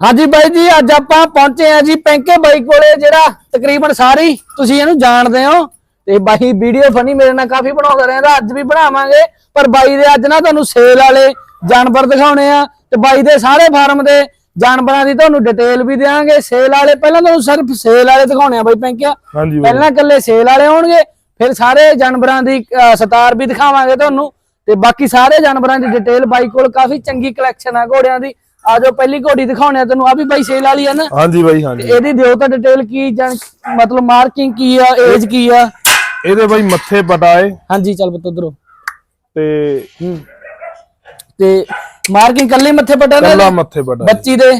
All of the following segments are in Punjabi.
ਹਾਂਜੀ ਬਾਈ ਜੀ ਅੱਜ ਆਪਾਂ ਪਹੁੰਚੇ ਆ ਜੀ ਪੈਂਕੇ ਬਾਈ ਕੋਲੇ ਜਿਹੜਾ ਤਕਰੀਬਨ ਸਾਰੀ ਤੁਸੀਂ ਇਹਨੂੰ ਜਾਣਦੇ ਹੋ। ਤੇ ਬਾਈ ਵੀਡੀਓ ਫਨੀ ਮੇਰੇ ਨਾਲ ਕਾਫੀ ਬਣਾਉਂਦਾ ਰਹਿੰਦਾ ਅੱਜ ਵੀ ਬਣਾਵਾਂਗੇ। ਪਰ ਬਾਈ ਦੇ ਅੱਜ ਨਾ ਤੁਹਾਨੂੰ ਸੇਲ ਵਾਲੇ ਜਾਨਵਰ ਦਿਖਾਉਣੇ ਆ। ਤੇ ਬਾਈ ਦੇ ਸਾਰੇ ਫਾਰਮ ਦੇ ਜਾਨਵਰਾਂ ਦੀ ਤੁਹਾਨੂੰ ਡਿਟੇਲ ਵੀ ਦੇਵਾਂਗੇ ਸੇਲ ਵਾਲੇ ਪਹਿਲਾਂ ਤੁਹਾਨੂੰ ਸਿਰਫ ਸੇਲ ਵਾਲੇ ਦਿਖਾਉਣੇ ਆ ਬਾਈ ਪੈਂਕਿਆ। ਪਹਿਲਾਂ ਇਕੱਲੇ ਸੇਲ ਵਾਲੇ ਹੋਣਗੇ ਫਿਰ ਸਾਰੇ ਜਾਨਵਰਾਂ ਦੀ ਸਤਾਰ ਵੀ ਦਿਖਾਵਾਂਗੇ ਤੁਹਾਨੂੰ। ਤੇ ਬਾਕੀ ਸਾਰੇ ਜਾਨਵਰਾਂ ਦੀ ਡਿਟੇਲ ਬਾਈ ਕੋਲ ਕਾਫੀ ਚੰਗੀ ਕਲੈਕਸ਼ਨ ਆ ਘੋੜਿਆਂ ਦੀ। ਆ ਜਾਓ ਪਹਿਲੀ ਘੋੜੀ ਦਿਖਾਉਣੇ ਆ ਤੈਨੂੰ ਆ ਵੀ ਬਾਈ ਸੇਲ ਵਾਲੀ ਆ ਨਾ। ਹਾਂਜੀ ਬਾਈ ਹਾਂਜੀ। ਇਹਦੀ ਦਿਓ ਤਾਂ ਡਿਟੇਲ ਕੀ ਜਾਣ ਮਤਲਬ ਮਾਰਕਿੰਗ ਕੀ ਆ ਏਜ ਕੀ ਆ? ਇਹਦੇ ਬਾਈ ਮੱਥੇ ਪਟਾਏ ਹਾਂਜੀ ਚੱਲ ਪੁੱਤ ਉਧਰੋਂ। ਤੇ ਤੇ ਮਾਰਕਿੰਗ ਕੱਲੇ ਮੱਥੇ ਪਟਾ ਨੇ ਕੱਲਾ ਮੱਥੇ ਪਟਾ ਬੱਚੀ ਦੇ?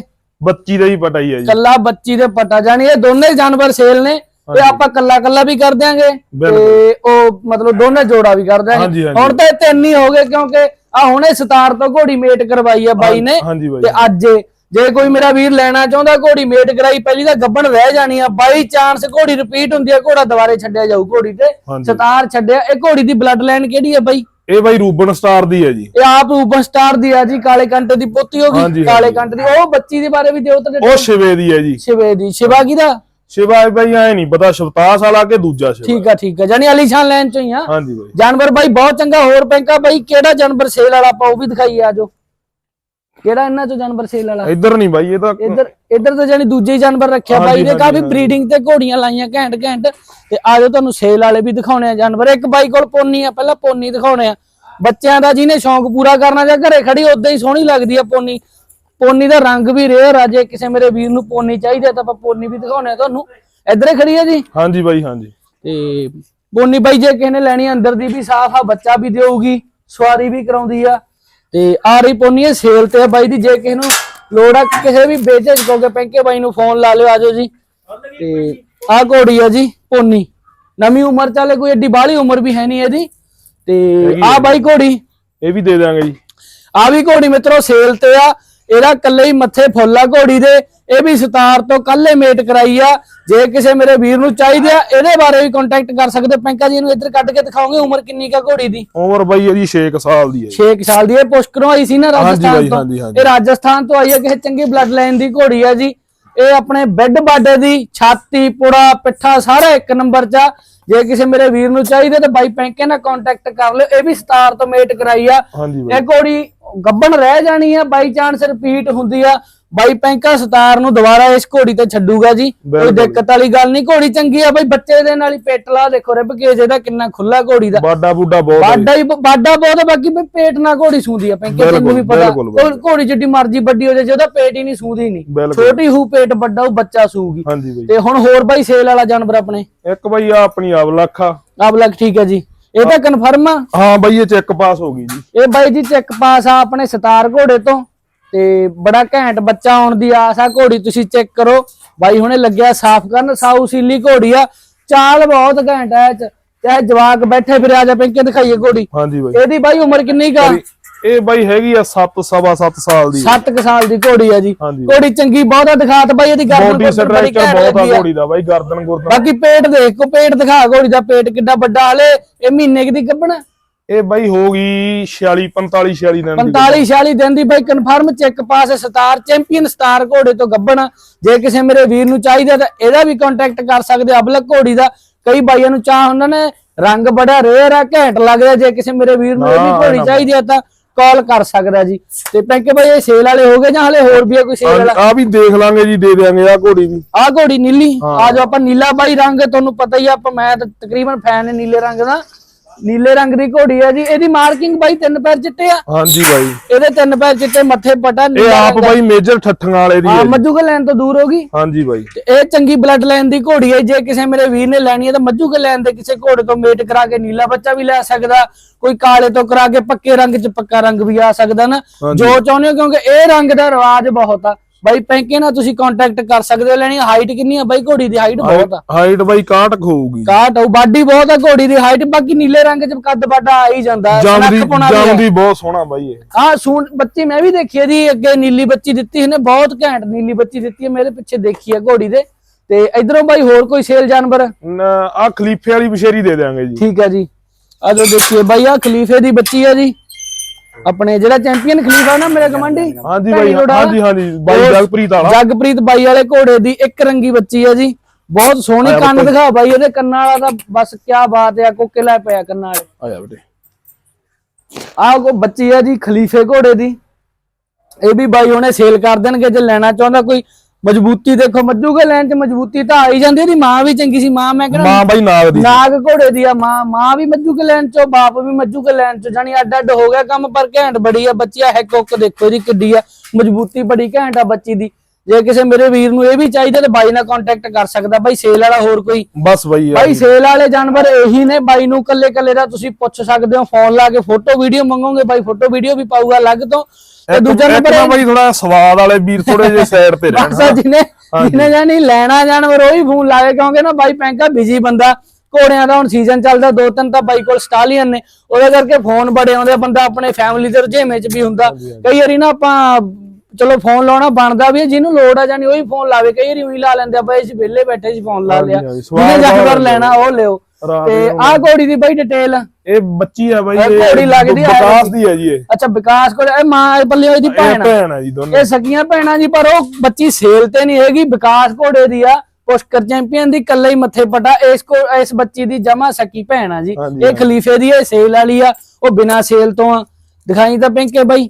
ਬੱਚੀ ਦਾ ਹੀ ਪਟਾਈ ਹੈ ਜੀ। ਕੱਲਾ ਬੱਚੀ ਦੇ ਪਟਾ ਜਾਣੀ ਇਹ ਦੋਨੇ ਜਾਨਵਰ ਸੇਲ ਨੇ ਤੇ ਆਪਾਂ ਕੱਲਾ ਕੱਲਾ ਵੀ ਕਰ ਦਿਆਂਗੇ। ਤੇ ਉਹ ਮਤਲਬ ਦੋਨੇ ਜੋੜਾ ਵੀ ਕਰ ਦਿਆਂਗੇ। ਹੁਣ ਤਾਂ ਇਹ ਤਿੰਨ ਹੀ ਹੋ ਗਏ ਕਿਉਂਕਿ ਆ ਹੁਣੇ 17 ਤੋਂ ਘੋੜੀ ਮੇਟ ਕਰਵਾਈ ਆ ਬਾਈ ਨੇ ਹਾਂਜੀ ਬਾਈ ਤੇ ਅੱਜ ਜੇ ਕੋਈ ਮੇਰਾ ਵੀਰ ਲੈਣਾ ਚਾਹੁੰਦਾ ਘੋੜੀ ਮੇਟ ਕਰਾਈ ਪਹਿਲੀ ਤਾਂ ਗੱਬਣ ਰਹਿ ਜਾਣੀ ਆ ਬਾਈ ਚਾਂਸ ਘੋੜੀ ਰਿਪੀਟ ਹੁੰਦੀ ਆ ਘੋੜਾ ਦੁਬਾਰੇ ਛੱਡਿਆ ਜਾਊ ਘੋੜੀ ਤੇ। 17 ਛੱਡਿਆ ਇਹ ਘੋੜੀ ਦੀ ਬਲੱਡ ਲਾਈਨ ਕਿਹੜੀ ਆ ਬਾਈ? ਇਹ ਬਾਈ ਰੂਬਨ ਸਟਾਰ ਦੀ ਹੈ ਜੀ। ਇਹ ਆਪ ਰੂਬਨ ਸਟਾਰ ਦੀ ਆ ਜੀ ਕਾਲੇ ਕੰਟੇ ਦੀ ਪੋਤੀ ਹੋ ਗਈ ਕਾਲੇ। ਕੰਟੇ ਦੀ ਉਹ ਬੱਚੀ ਦੇ ਬਾਰੇ ਵੀ ਦਿਓ ਤਾਂ ਉਹ ਸ਼ਿਵੇ ਦੀ ਹੈ ਜੀ। ਸ਼ਿਵੇ ਦੀ ਸ਼ਿਵਾ ਕਿਹਦਾ? ਸ਼ਿਵਾ ਬਾਈ ਐ ਨਹੀਂ ਪਤਾ ਸ਼ਵਤਾਸ ਵਾਲਾ ਕਿ ਦੂਜਾ ਸ਼ਿਵਾ। ਠੀਕ ਆ ਠੀਕ ਆ। ਜਾਨੀ ਅਲੀਸ਼ਾਨ ਲੈਣ ਚੋਂ ਹੀ ਆ। ਹਾਂਜੀ ਬਾਈ। ਜਾਨਵਰ ਬਾਈ ਬਹੁਤ ਚੰਗਾ ਹੋਰ ਪੈਂਕਾ ਬਾਈ ਕਿਹੜਾ ਜਾਨਵਰ ਸੇਲ ਵਾਲਾ ਆਪਾਂ ਉਹ ਵੀ ਦਿਖਾਈ ਆ ਜੋ ਕਿਹੜਾ ਇਹਨਾਂ ਚੋਂ ਜਾਨਵਰ ਸੇਲ ਵਾਲਾ? ਇੱਧਰ ਨਹੀਂ ਬਾਈ ਇਹ ਤਾਂ ਇੱਧਰ ਇੱਧਰ ਤਾਂ ਜਾਨੀ ਦੂਜੇ ਹੀ ਜਾਨਵਰ ਰੱਖਿਆ ਬਾਈ ਨੇ ਕਾਫੀ। ਬਰੀਡਿੰਗ ਤੇ ਘੋੜੀਆਂ ਲਾਈਆਂ ਘੈਂਟ ਘੈਂਟ। ਤੇ ਆਜੋ ਤੁਹਾਨੂੰ ਸੇਲ ਵਾਲੇ ਵੀ ਦਿਖਾਉਣੇ ਆ ਜਾਨਵਰ। ਇੱਕ ਬਾਈ ਕੋਲ ਪੋਨੀ ਆ ਪਹਿਲਾਂ ਪੋਨੀ ਦਿਖਾਉਣੇ ਆ। ਬੱਚਿਆਂ ਦਾ ਜਿਹਨੇ ਸ਼ੌਂਕ ਪੂਰਾ ਕਰਨਾ ਜਾਂ ਘਰੇ ਖੜੀ ਉਦਾਂ ਹੀ ਸੋਹਣੀ ਲੱਗਦੀ ਆ ਪੋਨੀ। ਪੋਨੀ ਦਾ ਰੰਗ ਵੀ ਰੇਅਰ ਆ ਜੇ ਕਿਸੇ ਮੇਰੇ ਵੀਰ ਨੂੰ ਪੋਨੀ ਚਾਹੀਦੀ ਤਾਂ ਆਪਾਂ ਪੋਨੀ ਵੀ ਦਿਖਾਉਣੇ ਆ ਤੁਹਾਨੂੰ। ਇੱਧਰ ਖੜੀ ਆ ਜੀ? ਹਾਂਜੀ ਬਾਈ ਹਾਂਜੀ। ਤੇ ਬੋਨੀ ਬਾਈ ਜੇ ਕਿਸੇ ਨੇ ਲੈਣੀ ਆ, ਅੰਦਰ ਦੀ ਵੀ ਸਾਫ਼ ਆ ਬੱਚਾ ਵੀ ਦੇਊਗੀ ਸਵਾਰੀ ਵੀ ਕਰਾਉਂਦੀ ਆ। ਤੇ ਆ ਰਹੀ ਪੋਨੀ ਇਹ ਸੇਲ ਤੇ ਆ ਬਾਈ ਦੀ ਜੇ ਕਿਸੇ ਨੂੰ ਲੋੜ ਆ ਕਿਸੇ ਵੀ ਵੇਚੇ ਕੋਗੇ ਪੈਂਕੇ ਬਾਈ ਨੂੰ ਫੋਨ ਲਾ ਲਿਓ ਆਜੋ ਜੀ। ਤੇ ਆ ਘੋੜੀ ਆ ਜੀ ਪੋਨੀ। ਨਵੀਂ ਉਮਰ ਚਾਲੇ ਕੋਈ ਏਡੀ ਬਾਹਲੀ ਉਮਰ ਵੀ ਹੈ ਨਹੀਂ ਇਹਦੀ। ਤੇ ਆ ਬਾਈ ਘੋੜੀ। ਇਹ ਵੀ ਦੇ ਦਾਂਗੇ ਜੀ। ਆ ਵੀ ਘੋੜੀ ਮਿੱਤਰੋ ਸੇਲ ਤੇ ਆ। ਇਹਦਾ ਕੱਲੇ ਹੀ ਮੱਥੇ ਫੁੱਲ ਘੋੜੀ ਦੇ ਇਹ ਵੀ ਸਤਾਰ ਤੋਂ ਕੱਲੇ ਮੇਟ ਕਰਾਈ ਆ। ਜੇ ਕਿਸੇ ਮੇਰੇ ਵੀਰ ਨੂੰ ਚਾਹੀਦੀ ਆ ਇਹਦੇ ਬਾਰੇ ਵੀ ਕੰਟੈਕਟ ਕਰ ਸਕਦੇ ਪੈਂਕਾ ਜੀ ਨੂੰ ਇੱਧਰ ਕੱਢ ਕੇ ਦਿਖਾਓਗੇ ਉਮਰ ਕਿੰਨੀ ਕਾ ਘੋੜੀ ਦੀ? ਉਮਰ ਬਾਈ ਇਹਦੀ 6 ਸਾਲ ਦੀ ਹੈ ਜੀ। 6 ਸਾਲ ਦੀ ਇਹ ਪੁਸ਼ਕਰੋਂ ਆਈ ਸੀ ਨਾ ਰਾਜਸਥਾਨ ਤੋਂ। ਇਹ ਰਾਜਸਥਾਨ ਤੋਂ ਆਈ ਹੈ ਕਿਸੇ ਚੰਗੀ ਬਲੱਡ ਲਾਈਨ ਦੀ ਘੋੜੀ ਆ ਜੀ। ਇਹ ਆਪਣੇ ਬੈੱਡ ਬਾਡੇ ਦੀ ਛਾਤੀ ਪੁੜਾ ਪਿੱਠਾ ਸਾਰਾ ਇੱਕ ਨੰਬਰ 'ਚ ਜੇ ਕਿਸੇ ਮੇਰੇ ਵੀਰ ਨੂੰ ਚਾਹੀਦੇ ਤਾਂ ਬਾਈ ਪੈਂਕੇ ਨਾਲ ਕੰਟੈਕਟ ਕਰ ਲਿਓ। ਇਹ ਵੀ ਸਤਾਰ ਤੋਂ ਮੇਟ ਕਰਾਈ ਆ। ਇਹ ਘੋੜੀ ਗੱਬਣ ਰਹਿ ਜਾਣੀ ਆ। ਬਾਈ ਚਾਂਸ ਰਿਪੀਟ ਹੁੰਦੀ ਆ। ਬਾਈ ਪੈਂਕਾ ਸਤਾਰ ਨੂੰ ਦੁਬਾਰਾ ਇਸ ਘੋੜੀ ਤੇ ਛੱਡੂਗਾ ਜੀ। ਕੋਈ। ਦਿੱਕਤ ਵਾਲੀ ਗੱਲ ਨਹੀਂ ਘੋੜੀ ਚੰਗੀ ਆ ਬਾਈ ਬੱਚੇ ਦੇ ਨਾਲ ਹੀ ਪੇਟ ਲਾ ਦੇਖੋ ਰਿਬ ਕੇ ਜਿਹਦਾ ਕਿੰਨਾ ਖੁੱਲਾ ਘੋੜੀ ਦਾ। ਬਾਡਾ ਬੁੱਡਾ ਬਹੁਤ ਜੀ। ਬਾਡਾ ਹੀ ਬਾਡਾ ਬਹੁਤ ਬਾਕੀ ਬਈ ਪੇਟ ਨਾਲ ਘੋੜੀ ਸੂੰਦੀ ਆ ਪੈਂਕੇ ਤੈਨੂੰ ਵੀ ਪਤਾ ਘੋੜੀ ਜਿੱਡੀ ਮਰਜ਼ੀ ਵੱਡੀ ਹੋ ਜਾਏ ਜਿਹਦਾ ਪੇਟ ਹੀ ਨਹੀਂ ਸੂੰਦੀ ਨਹੀਂ। ਛੋਟੀ ਹੂ ਪੇਟ ਵੱਡਾ ਹੂ ਬੱਚਾ ਸੂਗੀ। ਤੇ ਹੁਣ ਹੋਰ ਬਾਈ ਸੇਲ ਵਾਲਾ ਜਾਨਵਰ ਆਪਣੇ? ਇੱਕ ਬਾਈ ਆ ਆਪਣੀ ਆਵਲਖ ਆ। ਆਪ ਲੱਗ ਠੀਕ ਹੈ ਜੀ। ਇਹ ਤਾਂ ਕਨਫਰਮ ਆ? ਹਾਂ ਬਾਈ ਇਹ ਚੈੱਕ ਪਾਸ ਹੋ ਗਈ ਜੀ। ਇਹ ਬਾਈ ਜੀ ਚੈੱਕ ਪਾਸ ਆ ਆਪਣੇ ਸਤਾਰ ਘੋੜੇ ਤੋਂ। ਤੇ ਬੜਾ ਘੈਂਟ ਬੱਚਾ ਆਉਣ ਦੀ ਆਸ ਆ। ਘੋੜੀ ਤੁਸੀਂ ਚੈੱਕ ਕਰੋ। ਬਾਈ ਹੁਣੇ ਲੱਗਿਆ ਸਾਫ਼ ਕਰਨ। ਸਾਊ ਸੀਲੀ ਘੋੜੀ ਆ। ਚਾਲ ਬਹੁਤ ਘੈਂਟ ਚ। ਚਾਹੇ ਜਵਾਕ ਬੈਠੇ ਫਿਰ ਆ ਜਾ ਪੈਂਕੇ ਦਿਖਾਈਏ ਘੋੜੀ। ਹਾਂਜੀ ਬਾਈ। ਇਹਦੀ ਬਾਈ ਉਮਰ ਕਿੰਨੀ ਕਾ ਇਹ ਬਾਈ ਹੈਗੀ ਆ 7 ਸਵਾ 7 ਸਾਲ ਦੀ। 7 ਕੁ ਸਾਲ ਦੀ ਘੋੜੀ ਆ ਜੀ। ਘੋੜੀ ਚੰਗੀ ਬਹੁਤ ਆ ਦਿਖਾਤ ਬਾਈ ਇਹਦੀ ਗਰਦਨ ਬੋਡੀ ਸਟਰਕਚਰ ਬਹੁਤ ਆ। ਘੋੜੀ ਦਾ ਬਾਈ ਗਰਦਨ ਗੁਰਦਨ। ਬਾਕੀ ਪੇਟ ਦੇਖ ਕੋ ਪੇਟ ਦਿਖਾ ਘੋੜੀ ਦਾ ਪੇਟ ਕਿੱਡਾ ਵੱਡਾ ਹਲੇ ਇਹ ਮਹੀਨੇ ਕੁ ਦੀ ਕੱਢਣਾ ਇਹ ਬਾਈ ਹੋ ਗਈ 46 45 46 ਦਿਨ ਦੀ 45 46 ਦਿਨ ਦੀ ਬਾਈ ਕਨਫਰਮ ਚੈੱਕ ਪਾਸ ਸਤਾਰ ਚੈਂਪੀਅਨ ਸਟਾਰ ਘੋੜੇ ਤੋਂ ਗੱਬਣ ਜੇ ਕਿਸੇ ਮੇਰੇ ਵੀਰ ਨੂੰ ਚਾਹੀਦਾ ਤਾਂ ਇਹਦਾ ਵੀ ਕੰਟੈਕਟ ਕਰ ਸਕਦੇ ਅਬਲਕ ਘੋੜੀ ਦਾ। ਕਈ ਬਾਈਆਂ ਨੂੰ ਚਾਹ ਉਹਨਾਂ ਨੇ ਰੰਗ ਬੜਾ ਰੇਅਰ ਆ ਘੈਂਟ ਲੱਗਦਾ ਜੇ ਕਿਸੇ ਮੇਰੇ ਵੀਰ ਨੂੰ ਇਹ ਵੀ ਨਾ, ਘੋੜੀ ਨਾ। ਚਾਹੀਦੀ ਆ ਤਾਂ ਕਾਲ ਕਰ ਸਕਦਾ ਜੀ। ਤੇ ਪੈਂਕੇ ਬਾਈ ਇਹ ਸੇਲ ਵਾਲੇ ਹੋ ਗਏ ਜਾਂ ਹਲੇ ਹੋਰ ਵੀ ਆ ਕੋਈ ਸੇਲ ਵਾਲਾ? ਆ ਵੀ ਦੇਖ ਲਾਂਗੇ ਜੀ ਦੇ ਦਿਆਂਗੇ ਆ ਘੋੜੀ ਵੀ। ਆਹ ਘੋੜੀ ਨੀਲੀ। ਆ ਜਾਓ ਆਪਾਂ ਨੀਲਾ ਬਾਈ ਰੰਗ ਤੁਹਾਨੂੰ ਪਤਾ ਹੀ ਆ ਆਪਾਂ ਮੈਂ ਤਾਂ ਤਕਰੀਬਨ ਫੈਨ ਹਾਂ ਨੀਲੇ ਰੰਗ ਦਾ। ਨੀਲੇ ਰੰਗ ਦੀ ਘੋੜੀ ਆ ਜੀ ਇਹਦੀ ਮਾਰਕਿੰਗ ਬਾਈ ਤਿੰਨ ਪੈਰ ਚਿੱਟੇ ਆ ਹਾਂਜੀ ਬਾਈ ਇਹਦੇ ਤਿੰਨ ਪੈਰ ਚਿੱਟੇ ਮੱਥੇ ਪਟਾ ਇਹ ਆਪ। ਬਾਈ ਮੇਜਰ ਠੱਠੀਆਂ ਵਾਲੇ ਦੀ ਹੈ ਹਾਂ ਜੀ। ਮੱਜੂ ਕੇ ਲੈਣ ਤੋਂ ਦੂਰ ਹੋ ਗਈ ਹਾਂਜੀ ਬਾਈ ਇਹ ਚੰਗੀ ਬਲੱਡ ਲਾਈਨ ਦੀ ਘੋੜੀ ਹੈ ਜੇ ਕਿਸੇ ਮੇਰੇ ਵੀਰ ਨੇ ਲੈਣੀ ਹੈ ਤਾਂ ਮੱਜੂ ਕੇ ਲੈਣ ਦੇ ਕਿਸੇ ਘੋੜੇ ਤੋਂ ਮੇਟ ਕਰਾ ਕੇ ਨੀਲਾ ਬੱਚਾ ਵੀ ਲੈ ਸਕਦਾ ਕੋਈ ਕਾਲੇ ਤੋਂ ਕਰਾ ਕੇ ਪੱਕੇ ਰੰਗ 'ਚ ਪੱਕਾ ਰੰਗ ਵੀ ਆ ਸਕਦਾ ਨਾ। ਜੋ ਚਾਹੁੰਦੇ ਹੋ ਕਿਉਂਕਿ ਇਹ ਰੰਗ ਦਾ ਰਿਵਾਜ ਬਹੁਤ ਆ ਬਾਈ ਪੈਂਕੇ ਨਾਲ ਤੁਸੀਂ ਕੰਟੈਕਟ ਕਰ ਸਕਦੇ ਹੋ ਲੈਣੀ ਹਾਈਟ ਕਿੰਨੀ ਆ? ਬਾਈ ਘੋੜੀ ਦੀ ਹਾਈਟ ਬਹੁਤ ਆ। ਹਾਈਟ ਬਾਈ 61 ਹੋਊਗੀ। ਕਾਟ ਉਹ ਬਾਡੀ ਬਹੁਤ ਆ ਘੋੜੀ ਦੀ ਹਾਈਟ ਬਾਕੀ ਨੀਲੇ ਰੰਗ 'ਚ ਕੱਦ ਵੱਡਾ ਆ ਹੀ ਜਾਂਦਾ ਜੰਮਦੀ ਆ। ਜੰਮਦੀ ਬਹੁਤ ਸੋਹਣਾ ਬਾਈ ਇਹ। ਹਾਂ ਸੂਣ ਬੱਚੀ ਮੈਂ ਵੀ ਦੇਖੀ ਜੀ ਅੱਗੇ ਨੀਲੀ ਬੱਚੀ ਦਿੱਤੀ ਇਹਨੇ ਬਹੁਤ ਘੈਂਟ ਨੀਲੀ ਬੱਚੀ ਦਿੱਤੀ ਹੈ ਮੇਰੇ ਪਿੱਛੇ ਦੇਖੀ ਹੈ ਘੋੜੀ ਦੇ। ਤੇ ਇਧਰੋਂ ਬਾਈ ਹੋਰ ਕੋਈ ਸੇਲ ਜਾਨਵਰ? ਆ ਖਲੀਫੇ ਵਾਲੀ ਬਸ਼ੇਰੀ ਦੇ ਦਿਆਂਗੇ ਜੀ। ਠੀਕ ਹੈ ਜੀ। ਆਜੋ ਦੇਖੀਏ ਬਾਈ ਆ ਖਲੀਫੇ ਦੀ ਬੱਚੀ ਹੈ ਜੀ। ਆਪਣੇ ਜਿਹੜਾ ਚੈਂਪੀਅਨ ਖਲੀਫਾ ਨਾ ਮੇਰੇ ਕਮਾਂਡੀ ਹਾਂਜੀ ਬਾਈ ਹਾਂਜੀ ਹਾਂਜੀ ਬਾਈ ਜਗਪ੍ਰੀਤ ਵਾਲਾ। ਜਗਪ੍ਰੀਤ ਬਾਈ ਵਾਲੇ ਘੋੜੇ ਦੀ ਇੱਕ ਰੰਗੀ ਬੱਚੀ ਆ ਜੀ। ਬਹੁਤ ਸੋਹਣੀ ਕੰਨ ਦਿਖਾ ਬਾਈ ਉਹਦੇ ਕੰਨਾਂ ਵਾਲਾ ਤਾਂ ਬਸ ਕੀ ਬਾਤ ਆ ਕੋਕੇ ਲੈ ਪਿਆ ਕੰਨਾਂ ਵਾਲੇ। ਆ ਜਾ ਬੇਟੇ। ਆਹ ਕੋ ਬੱਚੀ ਆ ਜੀ ਖਲੀਫੇ ਘੋੜੇ ਦੀ। ਇਹ ਵੀ ਬਾਈ ਉਹਨੇ ਸੇਲ ਕਰ ਦੇਣਗੇ ਜੇ ਲੈਣਾ ਚਾਹੁੰਦਾ ਕੋਈ ਮਜ਼ਬੂਤੀ ਦੇਖੋ ਮੱਜੂ ਕੇ ਲੈਣ ਚ ਮਜ਼ਬੂਤੀ ਤਾਂ ਆ ਹੀ ਜਾਂਦੀ ਇਹਦੀ ਮਾਂ ਵੀ ਚੰਗੀ ਸੀ ਮਾਂ ਮੈਂ ਕਹਿੰਦਾ ਮਾਂ ਬਾਈ ਨਾਗ ਦੀ ਨਾਗ ਘੋੜੇ ਦੀ ਆ ਮਾਂ ਮਾਂ ਵੀ ਮੱਜੂ ਕੇ ਲੈਣ ਚੋਂ ਬਾਪ ਵੀ ਮੱਜੂ ਕੇ ਲੈਣ ਚੋਂ ਜਾਨੀ ਅੱਡ ਅੱਡ ਹੋ ਗਿਆ ਕੰਮ ਪਰ ਘੈਂਟ ਬੜੀ ਆ ਬੱਚੀ ਆ ਹੈ ਕੁੱਕ ਦੇਖੋ ਜੀ ਕਿੱਡੀ ਆ ਮਜ਼ਬੂਤੀ ਬੜੀ ਘੈਂਟ ਆ ਬੱਚੀ ਦੀ। ਜੇ ਕਿਸੇ ਮੇਰੇ ਵੀਰ ਨੂੰ ਇਹ ਵੀ ਚਾਹੀਦਾ ਤੇ ਬਾਈ ਨਾਲ ਕੰਟੈਕਟ ਕਰ ਸਕਦਾ ਬਾਈ ਸੇਲ ਵਾਲਾ ਹੋਰ ਕੋਈ। ਬਸ ਬਾਈ ਬਾਈ ਸੇਲ ਵਾਲੇ ਜਾਨਵਰ ਇਹੀ ਨੇ ਬਾਈ ਨੂੰ ਕੱਲੇ ਕੱਲੇ ਦਾ ਤੁਸੀਂ ਪੁੱਛ ਸਕਦੇ ਹੋ ਫੋਨ ਲਾ ਕੇ ਫੋਟੋ ਵੀਡੀਓ ਮੰਗੋਗੇ ਬਾਈ ਫੋਟੋ ਵੀਡੀਓ ਵੀ ਪਾਊਗਾ ਅਲੱਗ ਤੋਂ। ਤੇ ਦੂਜਾ ਨੰਬਰ ਨਾ ਬਾਈ ਥੋੜਾ ਸਵਾਦ ਵਾਲੇ ਵੀਰ ਥੋੜੇ ਜਿਹੇ ਸਾਈਡ ਤੇ ਰਹਿਣ ਬਸ ਜਿਹਨੇ ਜਿਹਨੇ ਜਾਨੀ ਲੈਣਾ ਜਾਨਵਰ ਉਹੀ ਫੋਨ ਲਾਵੇ ਕਿਉਂਕਿ ਨਾ ਬਾਈ ਪੈਂਕਾ ਬਿਜ਼ੀ ਬੰਦਾ ਘੋੜਿਆਂ ਦਾ ਹੁਣ ਸੀਜ਼ਨ ਚੱਲਦਾ ਦੋ ਤਿੰਨ ਤਾਂ ਬਾਈ ਕੋਲ ਸਟਾਲੀਅਨ ਨੇ ਉਹਦੇ ਕਰਕੇ ਫੋਨ ਬੜੇ ਆਉਂਦੇ ਬੰਦਾ ਆਪਣੇ ਫੈਮਿਲੀ ਦੇ ਰੁਝੇਵੇਂ ਚ ਵੀ ਹੁੰਦਾ। ਕਈ ਵਾਰੀ ਨਾ ਆਪਾਂ ਚਲੋ ਫੋਨ ਲਾਉਣਾ ਬਣਦਾ ਵੀ ਹੈ, ਜਿਹਨੂੰ ਲੋੜ ਆ ਜਾਨੀ ਉਹੀ ਫੋਨ ਲਾਵੇ ਕਈ ਵਾਰੀ ਉਹੀ ਲਾ ਲੈਂਦੇ ਆ ਬਾਈ ਅਸੀਂ ਵਿਹਲੇ ਬੈਠੇ ਸੀ ਫੋਨ ਲਾ ਲਿਆ। ਜਿਹਨੇ ਜਾਨਵਰ ਲੈਣਾ ਉਹ ਲਿਓ। ਤੇ ਆਹ ਘੋੜੀ ਦੀ ਬਾਈ ਡਿਟੇਲ ਇਹ ਬੱਚੀ ਆ ਬਾਈ ਇਹ ਘੋੜੀ ਲੱਗਦੀ ਆ ਵਿਕਾਸ ਦੀ ਹੈ ਜੀ ਇਹ। ਅੱਛਾ ਵਿਕਾਸ ਕੋਲ ਇਹ ਮਾਂ ਪੱਲੇ ਹੋਈ ਦੀ ਭੈਣ ਆ। ਭੈਣ ਆ ਜੀ ਦੋਨੋਂ। ਇਹ ਸਕੀਆਂ ਭੈਣਾਂ ਜੀ ਪਰ ਉਹ ਬੱਚੀ ਸੇਲ ਤੇ ਨਹੀਂ ਹੈਗੀ ਵਿਕਾਸ ਘੋੜੇ ਦੀ ਆ। ਪੁਸ਼ਕਰ ਚੈਂਪੀਅਨ ਦੀ ਕੱਲੇ ਹੀ ਮੱਥੇ ਪਟਾ ਇਸ ਕੋ ਇਸ ਬੱਚੀ ਦੀ ਜਮਾ ਸਕੀ ਭੈਣ ਆ ਜੀ। ਇਹ ਖਲੀਫੇ ਦੀ ਇਹ ਸੇਲ ਵਾਲੀ ਆ ਉਹ ਬਿਨਾ ਸੇਲ ਤੋਂ ਆ। ਦਿਖਾਈ ਤਾਂ ਪਿੰਕੇ ਬਾਈ।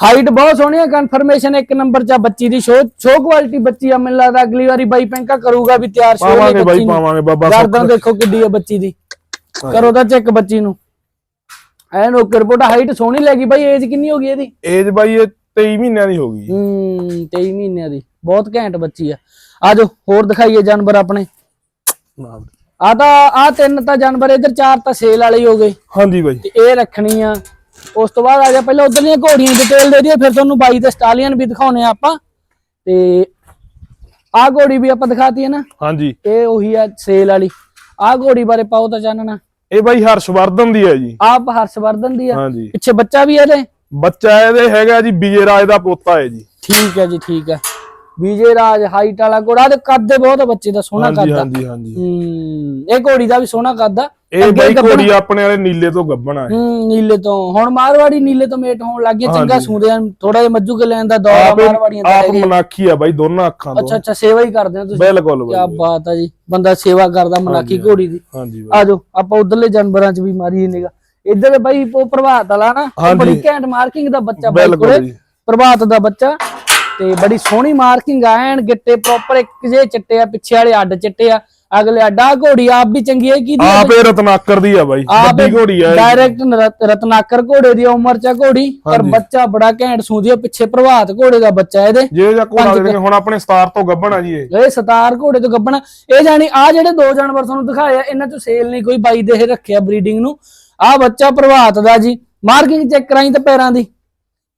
ਹਾਈਟ ਬਹੁਤ ਸੋਹਣੀ ਆ ਕਨਫਰਮੇਸ਼ਨ ਇੱਕ ਨੰਬਰ ਚ ਆ ਬੱਚੀ ਦੀ ਸ਼ੋ ਸ਼ੋ ਕੁਆਲਿਟੀ ਬੱਚੀ ਆ ਮੈਨੂੰ ਲੱਗਦਾ ਅਗਲੀ ਵਾਰੀ ਬਾਈ ਪਿੰਕਾ ਕਰੂਗਾ ਵੀ ਤਿਆਰ ਸ਼ੋ ਪਾਵਾਂਗੇ ਬਾਈ ਪਾਵਾਂਗੇ ਬਾਬਾ ਗਰਦਨ ਦੇਖੋ ਕਿੱਡੀ ਆ ਬੱਚੀ ਦੀ। ਕਰੋ ਤਾਂ ਚੈੱਕ ਬੱਚੀ ਨੂੰ। ਐਨ ਓਕੇ ਰਿਪੋਰਟ ਹਾਈਟ ਸੋਹਣੀ ਲੱਗੀ ਬਾਈ ਏਜ ਕਿੰਨੀ ਹੋ ਗਈ ਇਹਦੀ? ਏਜ ਬਾਈ ਇਹ 23 ਮਹੀਨਿਆਂ ਦੀ ਹੋ ਗਈ। ਹੂੰ 23 ਮਹੀਨਿਆਂ ਦੀ। ਬਹੁਤ ਘੈਂਟ ਬੱਚੀ ਆ। ਆਜੋ ਹੋਰ ਦਿਖਾਈਏ ਜਾਨਵਰ ਆਪਣੇ। ਆ ਤਾਂ ਆ ਤਿੰਨ ਤਾਂ ਜਾਨਵਰ ਇਧਰ ਚਾਰ ਤਾਂ ਸੇਲ ਵਾਲੇ ਹੀ ਹੋ ਗਏ। ਹਾਂਜੀ ਬਾਈ। ਤੇ ਇਹ ਰੱਖਣੀ ਆ ਉਸ ਤੋਂ ਬਾਅਦ ਆ ਜਾ ਪਹਿਲਾਂ ਉਧਰਲੀਆਂ ਘੋੜੀਆਂ ਡਿਟੇਲ ਦੇ ਦਈਏ ਫਿਰ ਤੁਹਾਨੂੰ ਬਾਈ ਤੇ ਸਟਾਲੀਅਨ ਵੀ ਦਿਖਾਉਣੇ ਆ ਆਪਾਂ। ਤੇ ਆ ਘੋੜੀ ਵੀ ਆਪਾਂ ਦਿਖਾਤੀ ਹੈ ਨਾ? ਹਾਂਜੀ। ਇਹ ਉਹੀ ਆ ਸੇਲ ਵਾਲੀ। ਆ ਘੋੜੀ ਬਾਰੇ ਪਾਓ ਤਾਂ ਚਾਨਣਾ। ਇਹ ਬਾਈ ਹਰਸ਼ਵਰਧਨ ਦੀ ਹੈ ਜੀ। ਆਪ ਹਰਸ਼ਵਰਧਨ ਦੀ ਆ? ਹਾਂਜੀ। ਪਿੱਛੇ ਬੱਚਾ ਵੀ ਇਹਦੇ? ਬੱਚਾ ਇਹਦੇ ਹੈਗਾ ਜੀ ਵਿਜੇ ਰਾਜ ਦਾ ਪੋਤਾ ਹੈ ਜੀ। ਠੀਕ ਹੈ ਜੀ ਠੀਕ ਹੈ। ਵਿਜੇ ਰਾਜ ਹਾਈਟ ਵਾਲਾ ਘੋੜਾ ਤੇ ਕੱਦ ਦੇ ਬਹੁਤ ਆ ਬੱਚੇ ਦਾ ਸੋਹਣਾ ਹਾਂਜੀ ਕੱਦ ਆ। ਹਾਂਜੀ ਹਾਂਜੀ। ਹੂੰ ਇਹ ਘੋੜੀ ਦਾ ਵੀ ਸੋਹਣਾ ਕੱਦ ਆ। ਇਹ ਅੱਗੇ ਬਾਈ ਗੱਭਣ- ਘੋੜੀ ਆਪਣੇ ਵਾਲੇ ਨੀਲੇ ਤੋਂ ਗੱਬਣਾ ਹੈ ਹੂੰ ਨੀਲੇ ਤੋਂ। ਹੁਣ ਮਾਰਵਾੜੀ ਨੀਲੇ ਤੋਂ ਮੇਟ ਹੋਣ ਲੱਗ ਗਏ ਚੰਗਾ ਹਾਂਜੀ। ਸੂਦੇ ਥੋੜਾ ਜਿਹਾ ਮੱਜੂ ਕੇ ਲੈਣ ਦਾ ਦੌਰ ਆ ਆਪ ਇਹ- ਮਾਰਵਾੜੀਆਂ ਦਾ ਆਪ। ਮਨਾਖੀ ਆ ਬਾਈ ਦੋਨਾਂ ਅੱਖਾਂ ਅੱਛਾ ਤੋਂ। ਅੱਛਾ ਸੇਵਾ ਹੀ ਕਰਦੇ ਹੋ ਤੁਸੀਂ। ਬਿਲਕੁਲ ਕੀ ਬਾਈ ਬਾਤ ਆ ਜੀ ਬੰਦਾ ਸੇਵਾ ਕਰਦਾ ਮਨਾਕੀ ਘੋੜੀ ਦੀ। ਹਾਂਜੀ ਬਾਈ। ਆਜੋ ਆਪਾਂ ਉਧਰਲੇ ਜਾਨਵਰਾਂ 'ਚ ਵੀ ਮਾਰੀਏ ਨਿਗਾ ਇੱਧਰ ਬਾਈ ਉਹ ਪ੍ਰਭਾਤ ਵਾਲਾ ਨਾ ਉਹ ਹਾਂਜੀ। ਬੜੀ ਘੈਂਟ ਮਾਰਕਿੰਗ ਦਾ ਬੱਚਾ ਬਾਈ ਬਿਲਕੁਲ ਕੋਲੇ। ਜੀ। ਪ੍ਰਭਾਤ ਦਾ ਬੱਚਾ। ਤੇ ਬੜੀ ਸੋਹਣੀ ਮਾਰਕਿੰਗ ਆ ਐਨ ਗਿੱਟੇ ਪ੍ਰੋਪਰ ਇੱਕ ਜੇ ਚਿੱਟੇ ਆ ਪਿੱਛੇ ਵਾਲੇ ਅੱਡ ਚਿੱਟੇ ਆ ਅਗਲੇ ਅੱਡਾ ਘੋੜੀ ਆਪ ਵੀ ਚੰਗੀ ਹੈ ਕੀ ਆਪ ਇਹ ਰਤਨਾਕਰ ਦੀ ਆ ਬਾਈ ਆਪ ਵੱਡੀ ਘੋੜੀ ਆ। ਡਾਇਰੈਕਟ ਰਤਨਾਕਰ ਘੋੜੇ ਦੀ ਉਮਰ ਚ ਘੋੜੀ ਪਰ। ਬੱਚਾ ਬੜਾ ਘੈਂਟ ਸੂਦੀ ਆ ਪਿੱਛੇ ਪ੍ਰਭਾਤ ਘੋੜੇ ਦਾ ਬੱਚਾ ਇਹਦੇ। ਜੇ ਜਾਂ ਘੋੜਾ ਦੇ ਹੁਣ ਆਪਣੇ ਸਤਾਰ ਤੋਂ ਗੱਬਣਾ ਜੀ ਇਹ। ਇਹ ਸਤਾਰ ਘੋੜੇ ਤੋਂ ਗੱਬਣਾ ਇਹ ਜਾਨੀ ਆ ਜਿਹੜੇ ਦੋ ਜਾਨਵਰ ਤੁਹਾਨੂੰ ਦਿਖਾਏ ਆ ਇਹਨਾਂ ਚੋਂ ਸੇਲ ਨਹੀਂ ਕੋਈ ਬਾਈ ਦੇ ਰੱਖਿਆ ਬਰੀਡਿੰਗ ਨੂੰ। ਆ ਬੱਚਾ ਪ੍ਰਭਾਤ ਦਾ ਜੀ। ਮਾਰਕਿੰਗ ਚੈੱਕ ਕਰਾਈ ਤਾਂ ਪੈਰਾਂ ਦੀ।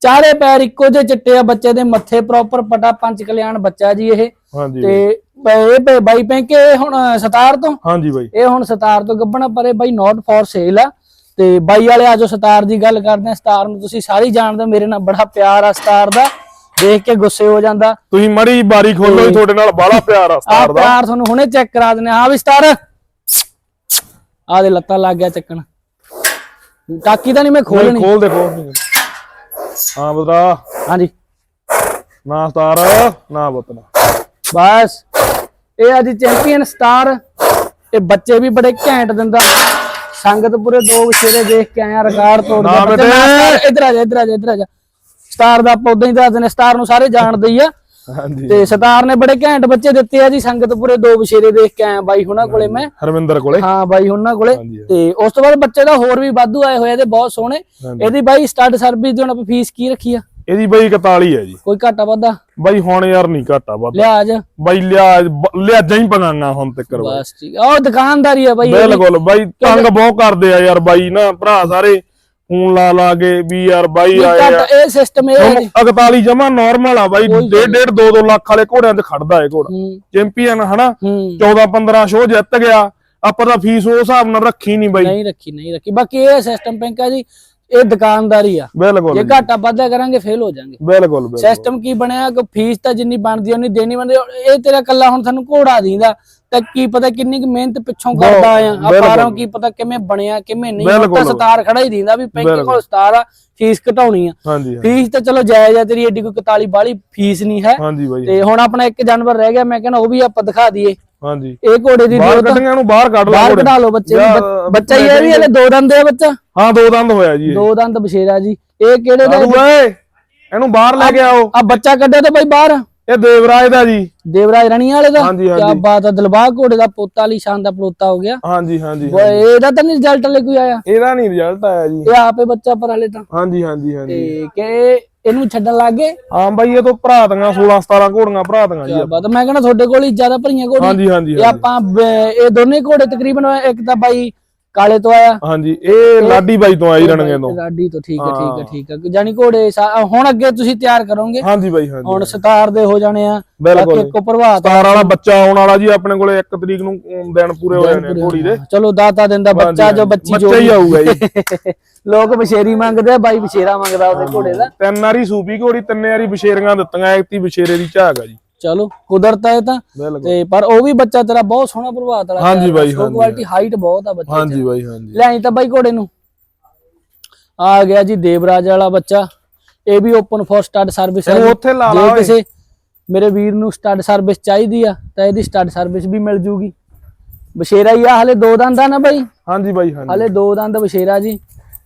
ਚਾਰੇ ਪੈਰ ਇੱਕੋ ਜਿਹੇ ਚਿੱਟੇ ਆ ਬੱਚੇ ਦੇ ਮੱਥੇ ਪ੍ਰੋਪਰ ਪਟਾ ਪੰਜ ਕਲਿਆਣ ਬੱਚਾ ਜੀ ਇਹ। ਹਾਂਜੀ ਤੇ ਇਹ ਬ- ਬਾਈ ਪੈਂਕੇ ਹੁਣ ਸਤਾਰ ਤੋਂ? ਹਾਂਜੀ ਬਾਈ। ਇਹ ਹੁਣ ਸਤਾਰ ਤੋਂ ਗੱਬਣਾ ਪਰ ਬਾਈ ਨਾਟ ਫॉर ਸੇਲ ਆ। ਤੇ ਬਾਈ ਵਾਲੇ ਆਜੋ ਸਤਾਰ ਦੀ ਗੱਲ ਕਰਦੇ ਆ। ਸਤਾਰ ਨੂੰ ਤੁਸੀਂ ਸਾਰੇ ਜਾਣਦੇ ਮੇਰੇ ਨਾਲ ਬੜਾ ਪਿਆਰ ਆ ਸਤਾਰ ਦਾ। ਦੇਖ ਕੇ ਗੁੱਸੇ ਹੋ ਜਾਂਦਾ। ਤੁਸੀਂ ਮੜੀ ਬਾਰੀ ਖੋਲੋ ਤੁਹਾਡੇ ਨਾਲ ਬਾਹਲਾ ਪਿਆਰ ਆ ਆ ਸਤਾਰ ਦਾ। ਪਿਆਰ ਤੁਹਾਨੂੰ ਹੁਣੇ ਚੈੱਕ ਕਰਾ ਦਿੰਦੇ ਹਾਂ। ਵੀ ਸਤਾਰ। ਆ ਦੇ ਲੱਤਾਂ ਲੱਗ ਗਿਆ ਚੱਕਣ। ਟਾਕੀ ਤਾਂ ਨਹੀਂ ਮੈਂ ਖੋਲਣੀ ਖੋਲ ਦੇ ਖੋਲ। ਹਾਂ ਬਤਰਾ ਹਾਂਜੀ। ਨਾ ਸਤਾਰ ਨਾ ਬਤਨਾ ਬਸ ਇਹ ਅੱਜ ਚੈਂਪੀਅਨ ਸਟਾਰ। ਇਹ ਬੱਚੇ ਵੀ ਬੜੇ ਘੈਂਟ ਦਿੰਦਾ। ਸੰਗਤ ਪੂਰੇ ਦੋ ਵਿਸ਼ੇਰੇ ਦੇਖ ਕੇ ਆਇਆ ਰਿਕਾਰਡ ਤੋੜਦਾ ਇੱਧਰ ਆ ਜਾ ਇੱਧਰ ਆ ਜਾ ਇੱਧਰ ਆ ਜਾ। ਸਟਾਰ ਦਾ ਆਪਾਂ ਉਦਾਂ ਹੀ ਦੱਸਦੇ ਨੇ ਸਟਾਰ ਨੂੰ ਸਾਰੇ ਜਾਣਦੇ ਹੀ ਆ। ਹਾਂਜੀ ਤੇ ਸਟਾਰ ਨੇ ਬੜੇ ਘੈਂਟ ਬੱਚੇ ਦਿੱਤੇ ਆ ਜੀ ਸੰਗਤ ਪੂਰੇ ਦੋ ਵਿਸ਼ੇਰੇ ਦੇਖ ਕੇ ਆਇਆ ਬਾਈ ਹੁਣਾਂ ਕੋਲੇ ਮੈਂ। ਹਰਵਿੰਦਰ ਕੋਲੇ। ਹਾਂ ਬਾਈ ਉਹਨਾਂ ਕੋਲੇ। ਤੇ ਉਸ ਤੋਂ ਬਾਅਦ ਬੱਚੇ ਦਾ ਹੋਰ ਵੀ ਵਾਧੂ ਆਏ ਹੋਏ ਆ ਤੇ ਬਹੁਤ ਸੋਹਣੇ। ਇਹਦੀ ਬਾਈ ਸਟਾਰਟ ਸਰਵਿਸ ਦੀ ਹੁਣ ਆਪਾਂ ਫੀਸ ਕੀ ਰੱਖੀ ਆ? ਇਹਦੀ ਬਾਈ 41 ਹੈ ਜੀ। ਕੋਈ ਘਾਟਾ ਵਾਧਾ? ਬਾਈ ਹੁਣ ਯਾਰ ਨਹੀਂ ਘਾਟਾ ਵੱਧ। ਲਿਆਜ? ਬਾਈ ਲਿਆ ਲਿਆਜਾਂ ਹੀ ਪਗਾਂਗਾ ਹੁਣ ਤੱਕ ਬਸ ਠੀਕ ਆ। ਉਹ ਦੁਕਾਨਦਾਰੀ ਆ ਬਾਈ। ਬਿਲਕੁਲ ਬਾਈ ਤੰਗ ਬਹੁਤ ਕਰਦੇ ਆ ਯਾਰ ਬਾਈ ਨਾ ਭਰਾ ਸਾਰੇ। ਫੋਨ ਲਾ ਲਾ ਕੇ ਵੀ ਯਾਰ ਬਾਈ ਆਏ ਆ। ਇਹ ਸਿਸਟਮ ਇਹ ਹੈ ਜੀ। 41 ਜਮਾ ਨਾਰਮਲ ਆ ਬਾਈ ਕੋਈ ਡੇਢ ਡੇਢ 2 2 ਲੱਖ ਵਾਲੇ ਘੋੜਿਆਂ ਤੇ ਖੜਦਾ ਏ ਘੋੜਾ। ਚੈਂਪੀਅਨ ਹਨਾ? ਹੂੰ। 14 15 ਸ਼ੋਅ ਜਿੱਤ ਗਿਆ। ਆਪਾਂ ਤਾਂ ਫੀਸ ਉਸ ਹਿਸਾਬ ਨਾਲ ਰੱਖੀ ਨਹੀਂ ਬਾਈ। ਨਹੀਂ ਰੱਖੀ ਨਹੀਂ ਰੱਖੀ। ਬਾਕੀ ਇਹ ਸਿਸਟਮ ਪੈਂਕਾ ਜੀ। ਇਹ ਦੁਕਾਨਦਾਰੀ ਆ। ਬਿਲਕੁਲ ਜੇ ਘਾਟਾ ਵਾਧਾ ਕਰਾਂਗੇ ਫੇਲ ਹੋ ਜਾਾਂਗੇ। ਬਿਲਕੁਲ ਬਿਲਕੁਲ। ਸਿਸਟਮ ਕੀ ਬਣਿਆ? ਕਿ ਫੀਸ ਤਾਂ ਜਿੰਨੀ ਬਣਦੀ ਉਹਨੀ ਦੇਣੀ ਬੰਦੇ ਇਹ ਤੇਰਾ ਕੱਲਾ ਹੁਣ ਤੁਹਾਨੂੰ ਘੋੜਾ ਦਿੰਦਾ। ਤਾਂ ਕੀ ਪਤਾ ਕਿੰਨੀ ਕੁ ਮਿਹਨਤ ਪਿੱਛੋਂ ਕਰਦਾ ਆ। ਆਪਾਰੋਂ ਕੀ ਪਤਾ ਕਿਵੇਂ ਬਣਿਆ ਕਿਵੇਂ ਨਹੀਂ। ਤਾਂ। ਸਤਾਰ ਖੜਾ ਹੀ ਦਿੰਦਾ ਵੀ ਪੈਂਕੇ ਕੋਲ ਸਤਾਰ ਆ ਫੀਸ ਘਟਾਉਣੀ ਆ। ਫੀਸ ਤਾਂ ਚਲੋ ਜਾਇਜ਼ ਆ ਤੇਰੀ ਏਡੀ ਕੋਈ 41 ਬਾਲੀ ਫੀਸ ਨਹੀਂ ਹੈ। ਤੇ ਹੁਣ ਆਪਣਾ ਇੱਕ ਜਾਨਵਰ ਰਹਿ ਗਿਆ ਮੈਂ ਕਹਿੰਦਾ ਉਹ ਵੀ ਆਪਾਂ ਦਿਖਾ ਦਈਏ। ਹਾਂਜੀ। ਇਹ ਘੋੜੇ ਦੀ ਬਾਹਰ ਕੱਢੀਆਂ ਨੂੰ ਬਾਹਰ ਕੱਢ ਬਾਹਰ ਲਓ ਬੱਚੇ ਬੱਚ- ਹੀ ਹੈ ਵੀ ਹਲੇ ਦੋ ਦੰਦ ਆ ਬੱਚਾ। ਹਾਂ ਦੋ ਦੰਦ ਹੋਇਆ ਜੀ ਇਹ। ਦੋ ਦੰਦ ਬਸ਼ੇਰਾ ਜੀ। ਇਹ ਕਿਹੜੇ ਦਾ ਓਏ ਇਹਨੂੰ ਬਾਹਰ ਲੈ ਕੇ ਆਓ। ਆ ਬੱਚਾ ਕੱਢਿਆ ਤਾਂ ਬਾਈ ਬਾਹਰ। ਇਹ ਦੇਵਰਾਜ ਦਾ ਜੀ। ਦੇਵਰਾਜ ਰਣੀ ਵਾਲੇ ਦਾ? ਹਾਂਜੀ। ਬਾਤ ਹੈ ਦਿਲਬਾਗ ਘੋੜੇ ਦਾ ਪੋਤਾ ਵਾਲੀ ਸ਼ਾਨ ਦਾ ਪਲੋਤਾ ਹੋ ਗਿਆ। ਹਾਂਜੀ ਹਾਂਜੀ ਓਏ ਇਹਦਾ ਤਾਂ ਨਹੀਂ ਰਿਜ਼ਲਟ ਲੈ ਕੋਈ ਆਇਆ? ਇਹਦਾ ਨਹੀਂ ਰਿਜ਼ਲਟ ਆਇਆ ਜੀ। ਇਹ ਆਪੇ ਬੱਚਾ ਪਰ ਹਲੇ ਤਾਂ। ਹਾਂਜੀ ਹਾਂਜੀ ਹਾਂਜੀ। ਤੇ ਕਿ ਇਹਨੂੰ ਛੱਡਣ ਲੱਗੇ ਹਾਂ ਬਾਈ ਇਹ ਤੋਂ ਭਰਾ ਦੀਆਂ 16 17 ਘੋੜੀਆਂ ਭਰਾ ਦੀਆਂ ਜੀ ਕੀ ਬਾਤ ਮੈਂ ਕਹਿੰਦਾ ਤੁਹਾਡੇ ਕੋਲ ਹੀ ਜ਼ਿਆਦਾ ਭਰੀਆਂ ਘੋੜੀਆਂ। ਹਾਂਜੀ ਹਾਂਜੀ ਇਹ ਆਪਾਂ ਬ- ਇਹ ਦੋਨੇ ਘੋੜੇ ਤਕਰੀਬਨ ਇੱਕ ਤਾਂ ਬਾਈ ਕਾਲੇ ਤੋਂ ਆਇਆ? ਹਾਂਜੀ ਇਹ ਲਾਡੀ ਬਾਈ ਤੋਂ ਆਈ ਰਣਗੇ ਤੋਂ। ਗਾਡੀ ਤੋਂ ਠੀਕ ਹੈ ਠੀਕ ਹੈ ਠੀਕ ਹੈ। ਜਾਨੀ ਘੋੜੇ ਹੁਣ ਅੱਗੇ ਤੁਸੀਂ ਤਿਆਰ ਕਰੋਗੇ? ਹਾਂਜੀ ਬਾਈ ਹਾਂਜੀ। ਹੁਣ ਸਤਾਰ ਦੇ ਹੋ ਜਾਣੇ ਆ। ਬਾਕੀ ਇੱਕੋ ਪ੍ਰਭਾਤ ਸਤਾਰ ਵਾਲਾ ਬੱਚਾ ਆਉਣ ਵਾਲਾ ਜੀ ਆਪਣੇ ਕੋਲੇ 1 ਤਰੀਕ ਨੂੰ ਦਿਨ ਪੂਰੇ ਹੋ ਜਾਣੇ ਘੋੜੀ ਦੇ। ਚਲੋ ਦਾਤਾ ਦਿੰਦਾ ਬੱਚਾ ਜੋ ਬੱਚੀ ਜੋ ਬੱਚਾ ਹੀ ਆਊਗਾ ਜੀ। ਲੋਕ ਬਸ਼ੇਰੀ ਮੰਗਦੇ ਆ ਬਾਈ ਬਸ਼ੇਰਾ ਮੰਗਦਾ ਉਹਦੇ ਘੋੜੇ ਦਾ। ਤਿੰਨ ਵਾਰੀ ਸੂਪੀ ਘੋੜੀ ਤਿੰਨੇ ਵਾਰੀ ਬਸ਼ੇਰੀਆਂ ਦਿੱਤੀਆਂ ਐਕਤੀ ਬਸ਼ੇਰੇ ਦੀ ਝਾਕ ਆ ਜੀ। ਚਲੋ ਕੁਦਰਤ ਹੈ ਤਾਂ। ਤੇ ਪਰ ਉਹ ਵੀ ਬੱਚਾ ਤੇਰਾ ਬਹੁਤ ਸੋਹਣਾ ਪ੍ਰਭਾਤ ਵਾਲਾ ਹਾਂਜੀ ਬਾਈ, ਹਾਂਜੀ, ਕੁਆਲਿਟੀ ਹਾਈਟ ਬਹੁਤ ਆ ਬੱਚੇ ਹਾਂਜੀ ਬਾਈ ਹਾਂਜੀ। ਲੈ ਤਾਂ ਬਾਈ ਘੋੜੇ ਨੂੰ। ਆ ਗਿਆ ਜੀ ਦੇਵਰਾਜ ਵਾਲਾ ਬੱਚਾ। ਇਹ ਵੀ ਓਪਨ ਫॉर ਸਟੱਡ ਸਰਵਿਸ ਹੈ। ਉੱਥੇ ਲਾ ਲਾ। ਕਿਸੇ ਮੇਰੇ ਵੀਰ ਨੂੰ ਸਟੱਡ ਸਰਵਿਸ ਚਾਹੀਦੀ ਆ ਤਾਂ ਇਹਦੀ ਸਟੱਡ ਸਰਵਿਸ ਵੀ ਮਿਲ ਜੂਗੀ। ਬਸ਼ੇਰਾ ਹੀ ਆ ਹਲੇ ਦੋ ਦੰਦ ਆ ਨਾ ਬਾਈ? ਹਾਂਜੀ ਬਾਈ ਹਾਂਜੀ। ਹਲੇ ਦੋ ਦੰਦ ਬਸ਼ੇਰਾ ਜੀ।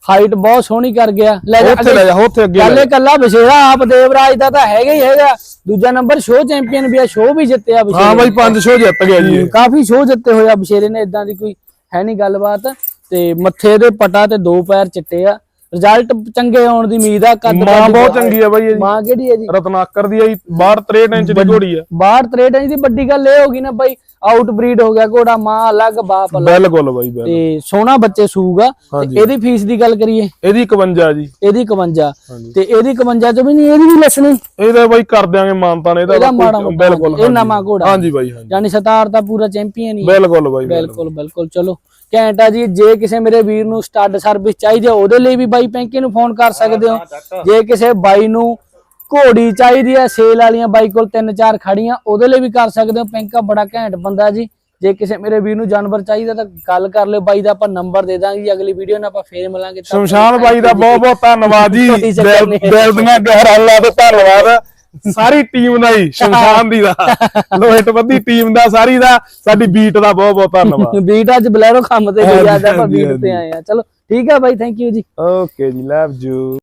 ਹਾਈਟ ਬਹੁਤ ਸੋਹਣੀ ਕਰ ਗਿਆ। ਲੈ ਜਾ ਉੱਥੇ ਲੈ ਜਾ ਉੱਥੇ ਅੱਗੇ ਲੈ ਕੱਲੇ ਕੱਲਾ ਬਸ਼ੇਰਾ ਆਪ ਦੇਵਰਾਜ ਦਾ ਤਾਂ ਹੈਗਾ ਹੀ ਹੈਗਾ। ਦੂਜਾ ਨੰਬਰ ਸ਼ੋਅ ਚੈਂਪੀਅਨ ਵੀ ਆ ਸ਼ੋਅ ਵੀ ਜਿੱਤਿਆ ਬਸ਼ੇਰੇ ਹਾਂ ਬਾਈ ਪੰਜ ਸ਼ੋ ਜਿੱਤ ਗਿਆ ਜੀ। ਕਾਫੀ ਸ਼ੋਅ ਜਿੱਤੇ ਹੋਇਆ ਬਸ਼ੇਰੇ ਨੇ ਇਦਾਂ ਦੀ ਕੋਈ ਹੈ ਨਹੀਂ ਗੱਲਬਾਤ। ਤੇ ਮੱਥੇ ਦੇ ਪਟਾ ਤੇ ਦੋ ਪੈਰ ਚਿੱਟੇ ਆ। ਰਿਜ਼ਲਟ ਚੰਗੇ ਆਉਣ ਦੀ ਉਮੀਦ ਆ ਕੱਦ ਮਾਂ ਬਹੁਤ ਚੰਗੀ ਆ ਬਾਈ ਇਹਦੀ ਮਾਂ ਕਿਹੜੀ ਹੈ ਜੀ? ਰਤਨਾਕਰ ਦੀ ਆਈ ਬਾਹਰ 63 ਇੰਚ ਦੀ ਘੋੜੀ ਆ। ਬਾਹਰ 63 ਇੰਚ ਦੀ ਵੱਡੀ ਗੱਲ ਇਹ ਹੋ ਗਈ ਨਾ ਬਾਈ ਆਊਟ ਬਰੀਡ ਹੋ ਗਿਆ ਘੋੜਾ ਮਾਂ ਅਲੱਗ ਬਾਪ ਅਲੱਗ। ਬਿਲਕੁਲ ਬਾਈ ਬਿਲਕੁਲ। ਤੇ ਸੋਹਣਾ ਬੱਚੇ ਸੂਗਾ। ਇਹਦੀ ਫੀਸ ਦੀ ਗੱਲ ਕਰੀਏ। ਇਹਦੀ 51 ਜੀ। ਇਹਦੀ 51 ਹਾਂਜੀ। ਤੇ ਇਹਦੀ 51 ਚ ਵੀ ਨਹੀਂ ਇਹਦੀ ਵੀ ਲੱਸਣੀ ਇਹਦਾ ਬਾਈ ਕਰ ਦਿਆਂਗੇ ਮਾਨਤਾ ਨੇ ਇਹਦਾ ਬਿਲਕੁਲ ਇਹ। ਨਵਾਂ ਘੋੜਾ। ਹਾਂਜੀ ਬਾਈ ਹਾਂਜੀ। ਯਾਨੀ ਸਤਾਰ ਤਾਂ ਪੂਰਾ ਚੈਂਪੀਅਨ ਹੀ। ਬਿਲਕੁਲ ਬਾਈ। ਬਿਲਕੁਲ। ਬਿਲਕੁਲ ਚਲੋ। ਘੈਂਟਾ ਜੀ ਜੇ ਕਿਸੇ ਮੇਰੇ ਵੀਰ ਨੂੰ ਸਟੱਡ ਸਰਵਿਸ ਚਾਹੀਦੀ ਹੈ ਉਹਦੇ ਲਈ ਵੀ ਬਾਈ ਪੈਂਕੇ ਨੂੰ ਫੋਨ ਕਰ ਸਕਦੇ ਹੋ। ਜੇ ਕਿਸੇ ਬਾਈ ਨੂੰ ਘੋੜੀ ਚਾਹੀਦੀ ਹੈ ਸੇਲ ਵਾਲੀਆਂ ਬਾਈ ਕੋਲ ਤਿੰਨ ਚਾਰ ਖੜੀਆਂ ਉਹਦੇ ਲਈ ਵੀ ਕਰ ਸਕਦੇ ਹੋ। ਪੈਂਕਾ ਬੜਾ ਘੈਂਟ ਬੰਦਾ ਜੀ। ਜੇ ਕਿਸੇ ਮੇਰੇ ਵੀਰ ਨੂੰ ਜਾਨਵਰ ਚਾਹੀਦਾ ਤਾਂ ਗੱਲ ਕਰ ਲਿਓ। ਬਾਈ ਦਾ ਆਪਾਂ ਨੰਬਰ ਦੇ ਦਾਂਗੇ ਜੀ ਅਗਲੀ ਵੀਡੀਓ ਨਾਲ ਆਪਾਂ ਫੇਰ ਮਿਲਾਂਗੇ। ਸ਼ਮਸ਼ਾਨ ਬਾਈ ਦਾ ਬਹੁਤ ਬਹੁਤ ਧੰਨਵਾਦ ਜੀ। ਦਿਲ ਦੀਆਂ ਗਹਿਰਾਈਆਂ ਤੋਂ ਧੰਨਵਾਦ। ਸਾਰੀ ਟੀਮ ਦਾ ਹੀ ਸ਼ਮਸ਼ਾਨ ਦੀ ਦਾ ਲੋਹਿਤ ਬੱਧੀ ਟੀਮ ਦਾ ਸਾਰੀ ਦਾ ਸਾਡੀ ਬੀਟ ਦਾ ਬਹੁਤ ਬਹੁਤ ਧੰਨਵਾਦ। ਬੀਟ ਅੱਜ ਬਲੈਰੋ ਕੰਮ ਤੇ ਗਿਆ ਹਾਂਜੀ, ਬੀਟ ਤੇ ਆਏ ਆ। ਚਲੋ ਠੀਕ ਹੈ ਬਾਈ ਥੈਂਕ ਯੂ ਜੀ। ਓਕੇ ਜੀ ਲਵ ਯੂ